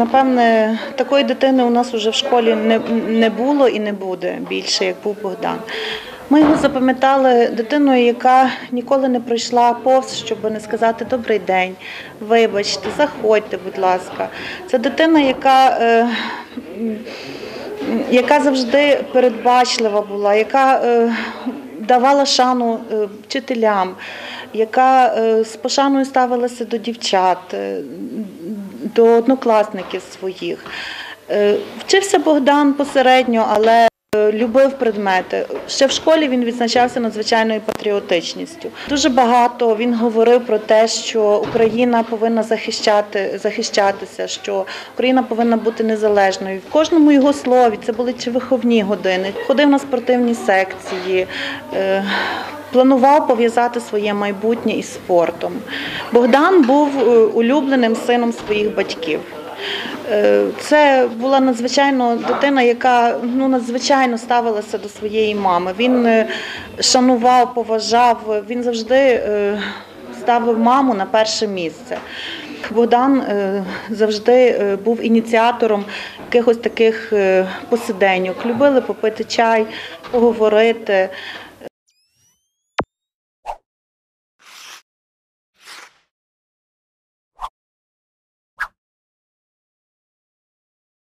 напевне, такої дитини у нас вже в школі не, не було і не буде більше, як був Богдан. Ми його запам'ятали дитиною, яка ніколи не пройшла повз, щоб не сказати добрий день, вибачте, заходьте, будь ласка. Це дитина, яка, е, яка завжди передбачлива була, яка е, давала шану е, вчителям, яка е, з пошаною ставилася до дівчат, е, до однокласників своїх. Вчився Богдан посередньо, але любив предмети. Ще в школі він відзначався надзвичайною патріотичністю. Дуже багато він говорив про те, що Україна повинна захищати, захищатися, що Україна повинна бути незалежною. В кожному його слові це були чи виховні години. Ходив на спортивні секції. е, Планував пов'язати своє майбутнє із спортом. Богдан був е, улюбленим сином своїх батьків. Е, Це була надзвичайно дитина, яка ну надзвичайно ставилася до своєї мами. Він е, шанував, поважав. Він завжди е, ставив маму на перше місце. Богдан завжди був ініціатором якихось таких посиденьок. Любили попити чай, поговорити.